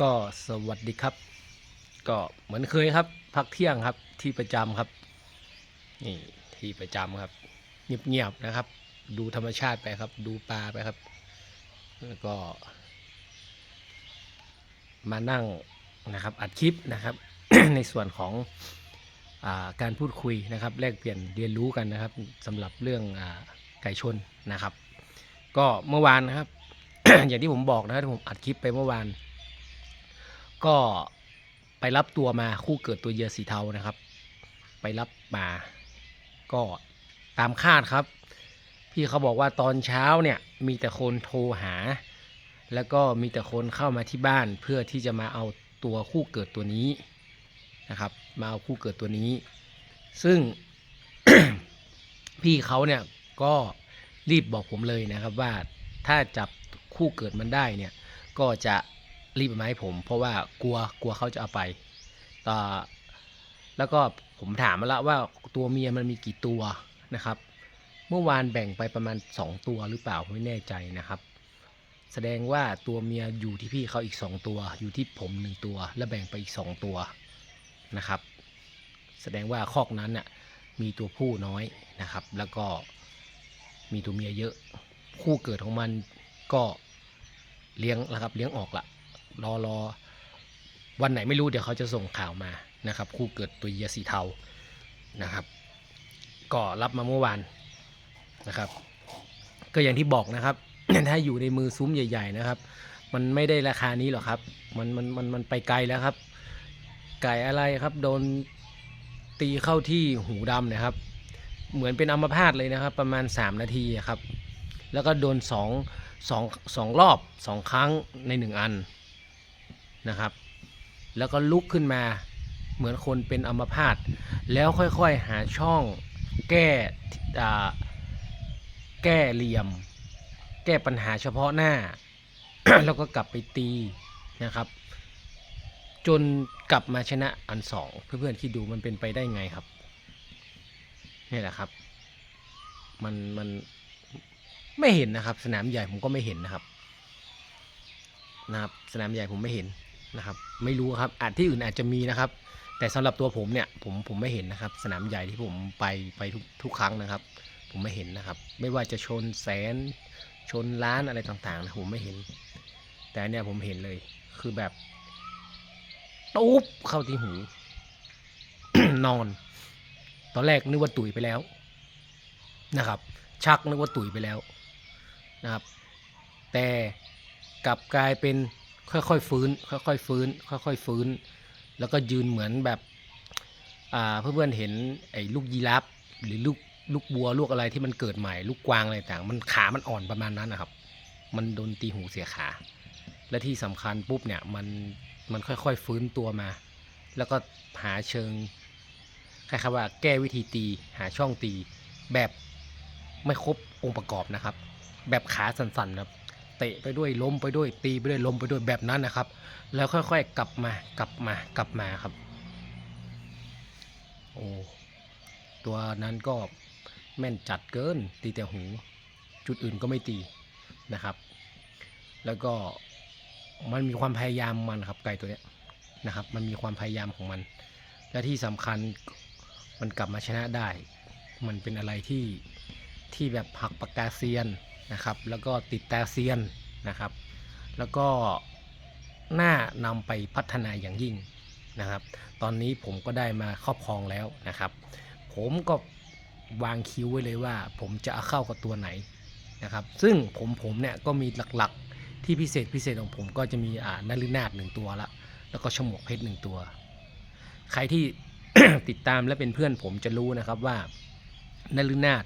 ก็สวัสดีครับ ก็เหมือนเคยครับ พักเที่ยงครับที่ประจำครับ นี่ที่ประจำครับเงียบๆนะครับ ดูธรรมชาติไปครับ ดูปลาไปครับ แล้วก็ มานั่งนะครับ อัดคลิปนะครับ ในส่วนของอาการพูดคุยนะครับ แลกเปลี่ยนเรียนรู้กันนะครับสำหรับเรื่องอไก่ชนนะครับ ก็เมื่อวานนะครับ อย่างที่ผมบอกนะครับที่ผมอัดคลิปไปเมื่อวาน ก็ไปรับตัวมาคู่เกิดตัวเยือสีเทานะครับ ไปรับมาก็ตามคาดครับ พี่เขาบอกว่าตอนเช้าเนี่ยมีแต่คนโทรหา แล้วก็มีแต่คนเข้ามาที่บ้านเพื่อที่จะมาเอาตัวคู่เกิดตัวนี้นะครับ มาเอาคู่เกิดตัวนี้ ซึ่งพี่เขาเนี่ยก็รีบบอกผมเลยนะครับว่าถ้าจับคู่เกิดมันได้เนี่ยก็จะ รีบมาให้ผม เพราะว่ากลัวกลัวเขาจะเอาไปต่อแล้วก็ผมถามมาแล้วว่าตัวเมียมันมีกี่ตัวนะครับ เมื่อวานแบ่งไปประมาณ 2 ตัวหรือเปล่าไม่แน่ใจนะครับ แสดงว่าตัวเมียอยู่ที่พี่เขาอีก 2 ตัว อยู่ที่ผม 1 ตัว แล้วแบ่งไปอีก 2 ตัวนะครับ แสดงว่าคอกนั้นน่ะมีตัวผู้น้อยนะครับ แล้วก็มีตัวเมียเยอะ คู่เกิดของมันก็เลี้ยงแล้วครับเลี้ยงออกละ รอรอวันไหนไม่รู้เดี๋ยวเขาจะส่งข่าวมานะครับ คู่เกิดตัวเยียสีเทานะครับ ก็รับมาเมื่อวานนะครับ ก็อย่างที่บอกนะครับ ถ้าอยู่ในมือซุ้มใหญ่ ๆ นะครับ มันไม่ได้ราคานี้หรอกครับ มันมันมันมันไปไกลแล้วครับ ไก่อะไรครับ โดนตีเข้าที่หูดำนะครับ เหมือนเป็นอัมพาตเลยนะครับ ประมาณ 3 นาทีครับ แล้วก็โดนสองสองสองรอบสองครั้งในหนึ่งอัน นะครับ แล้วก็ลุกขึ้นมาเหมือนคนเป็นอัมพาตแล้วค่อยๆหาช่องแก้แก้เหลี่ยม แก้ปัญหาเฉพาะหน้า แล้วก็กลับไปตีนะครับ จนกลับมาชนะอันสองเพื่อนๆคิดดูมันเป็นไปได้ไงครับนี่แหละครับ มันมันไม่เห็นนะครับ สนามใหญ่ผมก็ไม่เห็นนะครับนะครับ สนามใหญ่ผมไม่เห็น นะครับ ไม่รู้ครับอาจที่อื่นอาจจะมีนะครับ แต่สำหรับตัวผมเนี่ยผมผมไม่เห็นนะครับ สนามใหญ่ที่ผมไปไปทุกทุกครั้งนะครับ ผมไม่เห็นนะครับ ไม่ว่าจะชนแสนชนล้านอะไรต่างๆนะผมไม่เห็น แต่เนี่ยผมเห็นเลยคือแบบตุ๊บเข้าที่หู นอน ตอนแรกนึกว่าตุ๋ยไปแล้วนะครับ ชักนึกว่าตุ๋ยไปแล้วนะครับ แต่กลับกลายเป็น ค่อยๆฟื้น ค่อยๆฟื้น ค่อยๆฟื้น แล้วก็ยืนเหมือนแบบอ่าเพื่อนๆเห็นไอ้ลูกยีราฟหรือลูกลูกบัวลูกอะไรที่มันเกิดใหม่ ลูกกวางอะไรต่างมันขามันอ่อนประมาณนั้นนะครับ มันโดนตีหูเสียขา และที่สำคัญปุ๊บเนี่ยมันมันค่อยๆฟื้นตัวมา แล้วก็หาเชิงคล้ายๆว่าแก้วิธีตีหาช่องตีแบบไม่ครบองค์ประกอบนะครับ แบบขาสั่นๆครับ เตะไปด้วยล้มไปด้วยตีไปด้วยล้มไปด้วยแบบนั้นนะครับ แล้วค่อยๆกลับมากลับมากลับมาครับโอ้ตัวนั้นก็แม่นจัดเกินตีแต่หู จุดอื่นก็ไม่ตีนะครับ แล้วก็มันมีความพยายามมันครับไก่ตัวเนี้ยนะครับ มันมีความพยายามของมัน และที่สำคัญมันกลับมาชนะได้ มันเป็นอะไรที่ที่แบบหักปากกาเซียน นะครับ แล้วก็ติดตาเซียนนะครับ แล้วก็น่านำไปพัฒนาอย่างยิ่งนะครับ ตอนนี้ผมก็ได้มาครอบครองแล้วนะครับ ผมก็วางคิวไว้เลยว่า ผมจะเอาเข้ากับตัวไหนนะครับ ซึ่งผมผมเนี่ยก็มีหลักๆที่พิเศษพิเศษของผมก็จะมีอ่านารินาดหนึ่งตัวละแล้วก็ฉมวกเพชรหนึ่งตัว ใครที่ติดตามและเป็นเพื่อนผมจะรู้นะครับว่านฤนาถ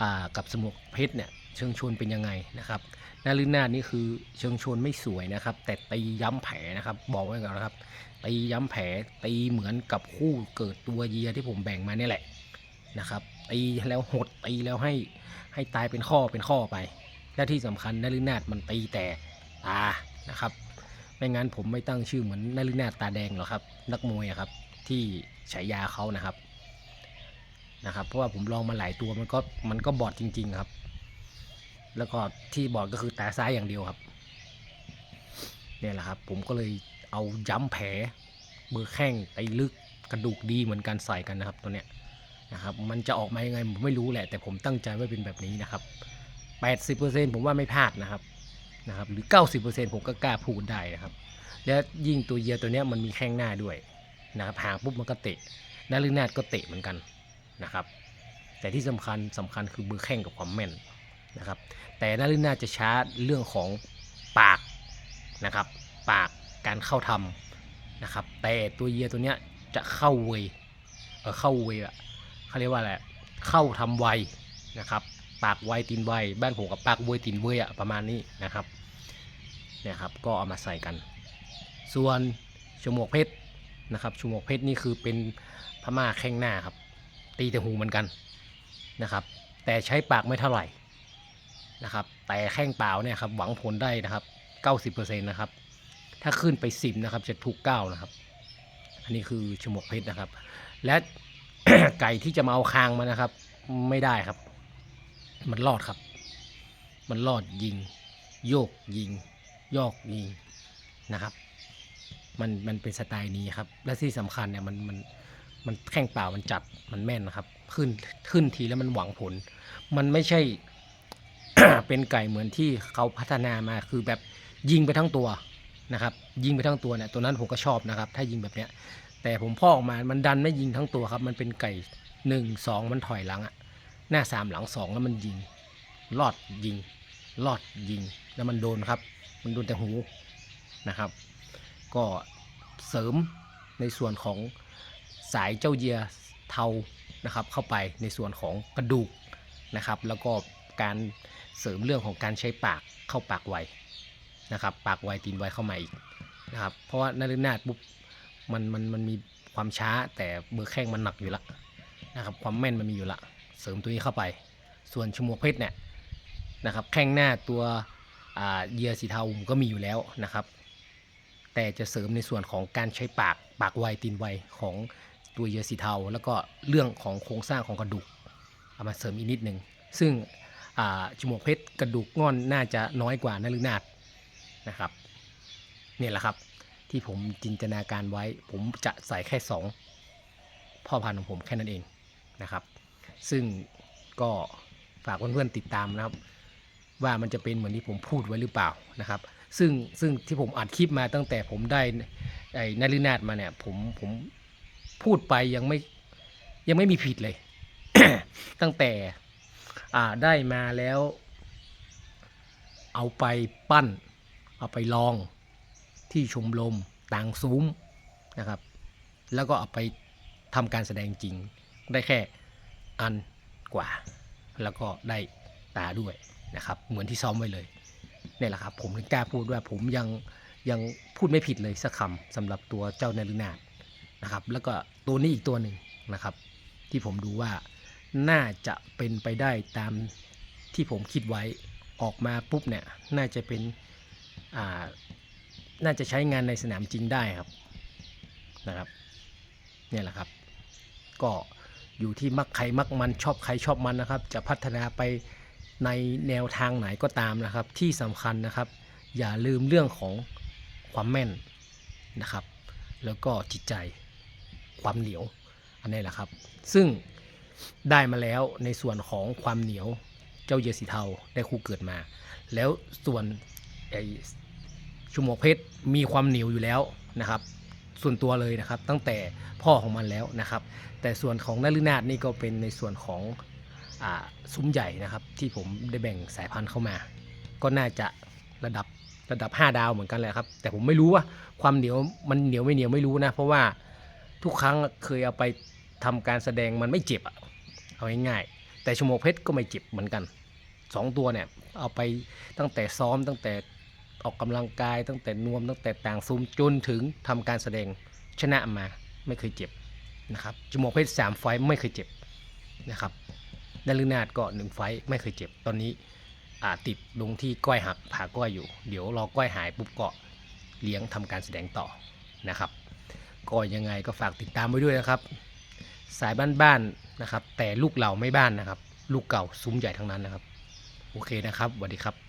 อ่ากับสมุกเพชรเนี่ย เชิงชวนเป็นยังไงนะครับนฤนาถนี่คือเชิงชวนไม่สวยนะครับ แต่ตีย้ำแผลนะครับ บอกไว้ก่อนนะครับตีย้ำแผลตีเหมือนกับคู่เกิดตัวเยียที่ผมแบ่งมาเนี่ยแหละนะครับตีแล้วหดตีแล้วให้ให้ตายเป็นข้อเป็นข้อไป และที่สำคัญนฤนาถมันตีแต่ตานะครับไม่งั้นผมไม่ตั้งชื่อเหมือนนฤนาถตาแดงหรอกครับ นักมวยครับที่ฉายาเขานะครับนะครับ เพราะว่าผมลองมาหลายตัวมันก็มันก็บอดจริง ๆ ครับ แล้วก็ที่บอดก็คือตาซ้ายอย่างเดียวครับเนี่ยแหละครับ ผมก็เลยเอาย้ำแผลเบอแข้งไปลึกกระดูกดีเหมือนกันใส่กันนะครับตัวเนี้ยนะครับมันจะออกมายังไงผมไม่รู้แหละ แต่ผมตั้งใจไว้เป็นแบบนี้นะครับ 80%ผมว่าไม่พลาดนะครับนะครับ หรือ 90%ผมก็กล้าพูดได้นะครับ และยิ่งตัวเยียตัวเนี้ยมันมีแข้งหน้าด้วยนะครับหางปุ๊บมันก็เตะนารินาดก็เตะเหมือนกันนะครับ แต่ที่สำคัญสำคัญคือเบอแข้งกับความแม่น นะครับ แต่นารินาจะช้าเรื่องของปากนะครับ ปากการเข้าทำนะครับ แต่ตัวเยียตัวเนี้ยจะเข้าเวยเออเข้าเวยอะเขาเรียกว่าอะไรเข้าทำไวนะครับ ปากไวตีนไวบ้านผมกับปากเวยตีนเวยอะประมาณนี้นะครับเนี่ยครับก็เอามาใส่กัน ส่วนชมวกเพชรนะครับชมวกเพชรนี่คือเป็นพม่าแข้งหน้าครับ ตีแต่หูเหมือนกันนะครับ แต่ใช้ปากไม่เท่าไหร่ นะครับ แต่แข้งเปล่าเนี่ยครับหวังผลได้นะครับ90%นะครับ ถ้าขึ้นไป 10 นะครับ จะถูก9นะครับ อันนี้คือชมวกเพชรนะครับ และไก่ที่จะมาเอาคางมานะครับ ไม่ได้ครับ มันรอดครับ มันรอดยิง โยกยิง ยอกยิงนะครับ มันมันเป็นสไตล์นี้ครับ และที่สำคัญเนี่ยมันมันมันแข้งเปล่ามันจัดมันแม่นนะครับ ขึ้นขึ้นทีแล้วมันหวังผล มันไม่ใช่ เป็นไก่เหมือนที่เขาพัฒนามาคือแบบยิงไปทั้งตัวนะครับ ยิงไปทั้งตัวเนี่ยตัวนั้นผมก็ชอบนะครับ ถ้ายิงแบบเนี้ย แต่ผมพ่อออกมามันดันไม่ยิงทั้งตัวครับ มันเป็นไก่หนึ่งสองมันถอยหลังอะหน้าสามหลังสองแล้วมันยิงลอดยิงลอดยิง แล้วมันโดนครับ มันโดนแต่หูนะครับ ก็เสริมในส่วนของสายเจ้าเยียเทานะครับ เข้าไปในส่วนของกระดูกนะครับ แล้วก็การ เสริมเรื่องของการใช้ปากเข้าปากไวนะครับ ปากไวตีนไวเข้ามาอีกนะครับ เพราะว่านารินาดปุ๊บมันมันมันมีความช้าแต่เบอร์แข้งมันหนักอยู่ละนะครับความแม่นมันมีอยู่ละ เสริมตัวนี้เข้าไป ส่วนชมวกเพชรเนี่ยนะครับแข้งหน้าตัวเยื่อสีเทาผมก็มีอยู่แล้วนะครับ แต่จะเสริมในส่วนของการใช้ปากปากไวตีนไวของตัวเยื่อสีเทา แล้วก็เรื่องของโครงสร้างของกระดูกเอามาเสริมอีกนิดหนึ่งซึ่ง จมูกเพชรกระดูกงอนน่าจะน้อยกว่านฤนาฏนะครับนี่แหละครับที่ผมจินตนาการไว้ ผมจะใส่แค่สองพ่อพันธุ์ของผมแค่นั้นเองนะครับ ซึ่งก็ฝากเพื่อนๆติดตามนะครับ ว่ามันจะเป็นเหมือนที่ผมพูดไว้หรือเปล่านะครับ ซึ่งซึ่งที่ผมอัดคลิปมาตั้งแต่ผมได้ไอ้นารินาดมาเนี่ยผมผมพูดไปยังไม่ยังไม่มีผิดเลย ตั้งแต่ อ่าได้มาแล้ว เอาไปปั้น เอาไปลองที่ชมรมต่างซุ้มนะครับ แล้วก็เอาไปทำการแสดงจริง ได้แค่อันกว่า แล้วก็ได้ตาด้วยนะครับ เหมือนที่ซ้อมไว้เลยนี่แหละครับ ผมถึงกล้าพูดว่าผมยังยังพูดไม่ผิดเลยสักคำสำหรับตัวเจ้านารินาดนะครับ แล้วก็ตัวนี้อีกตัวหนึ่งนะครับ ที่ผมดูว่า น่าจะเป็นไปได้ตามที่ผมคิดไว้ออกมาปุ๊บเนี่ยน่าจะเป็นอ่าน่าจะใช้งานในสนามจริงได้ครับนะครับเนี่ยแหละครับ ก็อยู่ที่มักใครมักมันชอบใครชอบมันนะครับ จะพัฒนาไปในแนวทางไหนก็ตามนะครับ ที่สำคัญนะครับ อย่าลืมเรื่องของความแม่นนะครับ แล้วก็จิตใจความเหนียวอันนี้แหละครับ ซึ่ง ได้มาแล้วในส่วนของความเหนียวเจ้าเยสีเทาได้คู่เกิดมา แล้วส่วนไอชุมวกเพชรมีความเหนียวอยู่แล้วนะครับ ส่วนตัวเลยนะครับ ตั้งแต่พ่อของมันแล้วนะครับ แต่ส่วนของนฤนาถนี่ก็เป็นในส่วนของอซุ้มใหญ่นะครับ ที่ผมได้แบ่งสายพันธุ์เข้ามา ก็น่าจะระดับระดับ 5 ดาวเหมือนกันแหละครับ แต่ผมไม่รู้ว่าความเหนียวมันเหนียวไม่เหนียวไม่รู้นะ เพราะว่าทุกครั้งเคยเอาไปทำการแสดงมันไม่เจ็บอะ เอาง่ายๆแต่ชมวกเพชรก็ไม่เจ็บเหมือนกันสองตัวเนี่ยเอาไปตั้งแต่ซ้อมตั้งแต่ออกกำลังกายตั้งแต่นวมตั้งแต่ต่างซุ้มจนถึงทำการแสดงชนะมาไม่เคยเจ็บนะครับจมูกเพชรสามไฟไม่เคยเจ็บนะครับนารินาดก็หนึ่งไฟไม่เคยเจ็บตอนนี้ติดลงที่ก้อยหักผ่าก้อยอยู่ เดี๋ยวรอก้อยหายปุ๊บก็เลี้ยงทำการแสดงต่อนะครับก็ยังไงก็ฝากติดตามไว้ด้วยนะครับ สายบ้านๆ นะครับ แต่ลูกเราไม่บ้านนะครับ ลูกเก่าซุ้มใหญ่ทั้งนั้นนะครับ โอเคนะครับสวัสดีครับ